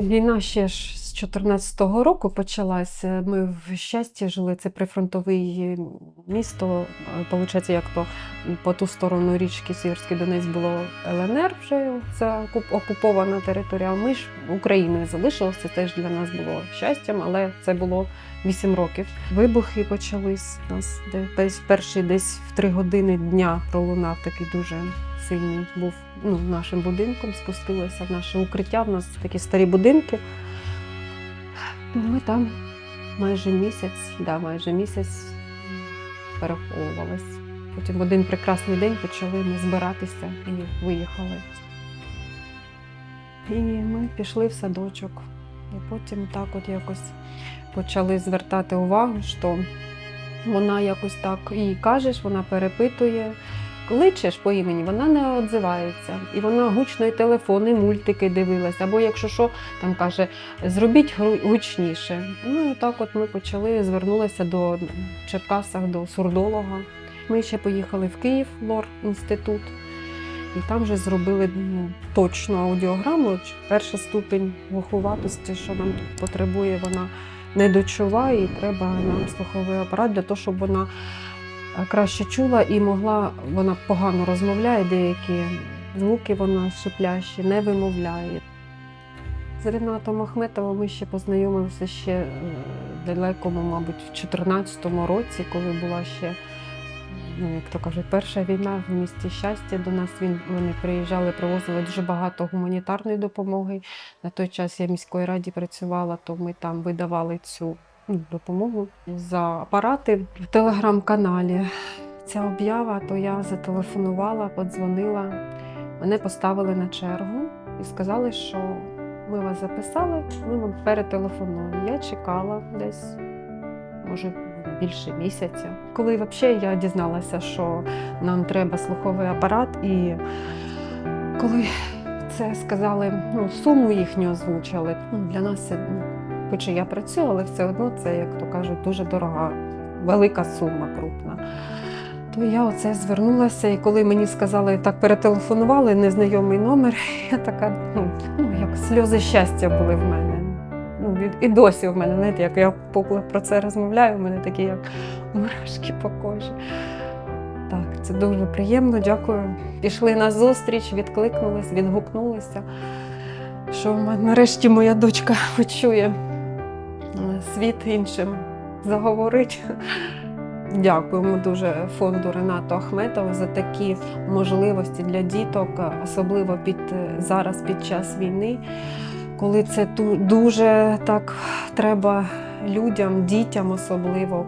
Війна ще ж з 14-го року почалася. Ми в щасті жили. Це прифронтове місто. Получається, як то по ту сторону річки Сіверський Донець було ЛНР вже це окуп- окупована територія. Ми ж Україною залишилося. Теж для нас було щастям, але це було 8 років. Вибухи почались у нас десь перший десь в 3 години дня пролунав такий дуже сильний був ну, нашим будинком, спустилися в наше укриття. В нас такі старі будинки. Ну, Ми там майже місяць, да, майже місяць переховувались. Потім в один прекрасний день почали ми збиратися і виїхали. І ми пішли в садочок. І потім так от якось почали звертати увагу, що вона якось так і кажеш, вона перепитує, кличеш по імені, вона не відзивається. І вона гучно і телефон, і мультики дивилась. Або якщо що, там каже, зробіть гучніше. Ну і так от ми почали, звернулися до Черкасах, до сурдолога. Ми ще поїхали в Київ, лор інститут. І там вже зробили ну, точну аудіограму. Перший ступінь глуховатості, що нам потребує, вона не дочуває, і треба нам слуховий апарат для того, щоб вона краще чула і могла, вона погано розмовляє, деякі звуки вона шиплящі, не вимовляє. З Ренатом Ахметовим ми ще познайомилися ще е, далекому, мабуть, в 2014 році, коли була ще, ну як то кажуть, перша війна в місті щастя. До нас він вони приїжджали, привозили дуже багато гуманітарної допомоги. На той час я в міської раді працювала, то ми там видавали цю допомогу за апарати в телеграм-каналі. Ця об'ява, то я зателефонувала, подзвонила. Мене поставили на чергу і сказали, що ми вас записали, ми вам перетелефонуємо. Я чекала десь, може, більше місяця. Коли взагалі я дізналася, що нам треба слуховий апарат, і коли це сказали, ну, суму їхню озвучили, ну, для нас це, ну, хоч і я працюю, але все одно це, як то кажуть, дуже дорога, велика сума крупна. То я оце звернулася, і коли мені сказали, так перетелефонували, незнайомий номер, я така, ну, ну як сльози щастя були в мене. Ну, і- досі в мене, знаєте, як я про це розмовляю, в мене такі як мурашки по кожі. Так, це дуже приємно, дякую. Пішли на зустріч, відкликнулись, відгукнулися, що нарешті моя дочка почує світ іншим заговорить. Дякуємо дуже фонду Ренату Ахметова за такі можливості для діток, особливо під зараз під час війни, коли це дуже так треба людям, дітям особливо